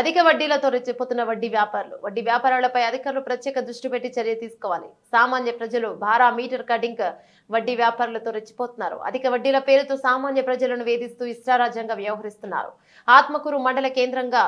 అధిక వడ్డీలతో రెచ్చిపోతున్న వడ్డీ వ్యాపారులు. వడ్డీ వ్యాపారాలపై అధికారులు ప్రత్యేక దృష్టి పెట్టి చర్య తీసుకోవాలి. సామాన్య ప్రజలు భారా మీటర్ కటింగ్ వడ్డీ వ్యాపారులతో రెచ్చిపోతున్నారు. అధిక వడ్డీల పేరుతో సామాన్య ప్రజలను వేధిస్తూ ఇష్టారాజ్యంగా వ్యవహరిస్తున్నారు. ఆత్మకూరు మండల కేంద్రంగా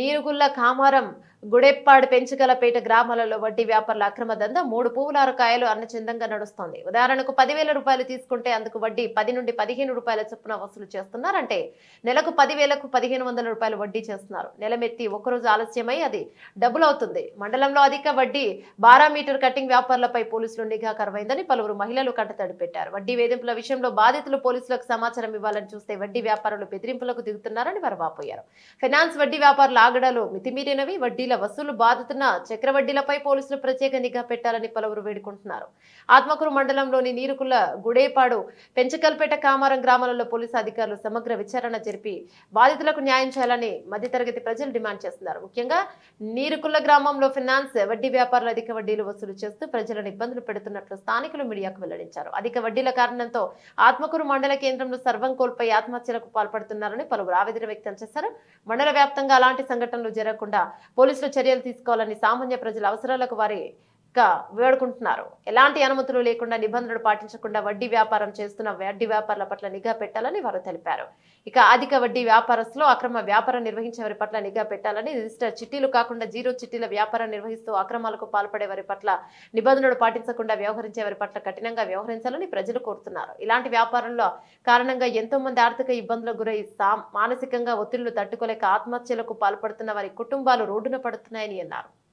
నీరుగుల్ల కామారం గుడెప్పాడు పెంచుగలపేట గ్రామాలలో వడ్డీ వ్యాపారుల అక్రమ దంద మూడు పువ్వులారు కాయలు అన్నచందంగా నడుస్తోంది. ఉదాహరణకు పదివేల రూపాయలు తీసుకుంటే అందుకు వడ్డీ పది నుండి పదిహేను రూపాయల చొప్పున వసూలు చేస్తున్నారంటే నెలకు పదివేలకు పదిహేను వందల రూపాయలు వడ్డీ చేస్తున్నారు. నెలమెత్తి ఒకరోజు ఆలస్యమై అది డబ్బులు అవుతుంది మండలంలో అధిక వడ్డీ బారా మీటర్ కటింగ్ వ్యాపారులపై పోలీసులు నిఘా కరవైందని పలువురు మహిళలు కంటతడి పెట్టారు. వడ్డీ వేధింపుల విషయంలో బాధితులు పోలీసులకు సమాచారం ఇవ్వాలని చూస్తే వడ్డీ వ్యాపారులు బెదిరింపులకు దిగుతున్నారని వారు వాపోయారు ఫైనాన్స్ వడ్డీ వ్యాపారుల ఆగడాలు మితిమీరినవి వడ్డీల వసూలు బాధితున్న చక్ర వడ్డీలపై పోలీసులు ప్రత్యేక నిఘా పెట్టాలని పలువురు వేడుకుంటున్నారు. ఆత్మకూరు మండలంలోని నీరుకుల గుడేపాడు పెంచకల్పేట కామారం గ్రామాలలో పోలీసు అధికారులు సమగ్ర విచారణ జరిపి బాధితులకు న్యాయం చేయాలని మధ్యతరగతి ప్రజలు డిమాండ్ చేస్తున్నారు. ముఖ్యంగా నీరుకుల గ్రామంలో ఫినాన్స్ వడ్డీ వ్యాపారులు అధిక వడ్డీలు వసూలు చేస్తూ ప్రజలను ఇబ్బందులు పెడుతున్నట్లు స్థానికులు మీడియాకు వెల్లడించారు. అధిక వడ్డీల కారణంతో ఆత్మకూరు మండల కేంద్రంలో సర్వం కోల్పోయి ఆత్మహత్యలకు పాల్పడుతున్నారని పలువురు ఆవేదన వ్యక్తం చేశారు. మండల వ్యాప్తంగా అలాంటి సంఘటనలు జరగకుండా పోలీసు పోలీసులు చర్యలు తీసుకోవాలని సామాన్య ప్రజల అవసరాలకు వారి వేడుకుంటున్నారు. ఎలాంటి అనుమతులు లేకుండా నిబంధనలు పాటించకుండా వడ్డీ వ్యాపారం చేస్తున్న వడ్డీ వ్యాపారుల పట్ల నిఘా పెట్టాలని వారు తెలిపారు. ఇక అధిక వడ్డీ వ్యాపారస్తులు అక్రమ వ్యాపారం నిర్వహించే వారి పట్ల నిఘా పెట్టాలని రిజిస్టర్ చిట్టీలు కాకుండా జీరో చిట్టీల వ్యాపారం నిర్వహిస్తూ అక్రమాలకు పాల్పడే వారి పట్ల నిబంధనలు పాటించకుండా వ్యవహరించే వారి పట్ల కఠినంగా వ్యవహరించాలని ప్రజలు కోరుతున్నారు. ఇలాంటి వ్యాపారంలో కారణంగా ఎంతో మంది ఆర్థిక ఇబ్బందులకు గురై మానసికంగా ఒత్తిళ్ళు తట్టుకోలేక ఆత్మహత్యలకు పాల్పడుతున్న వారి కుటుంబాలు రోడ్డున పడుతున్నాయని అన్నారు.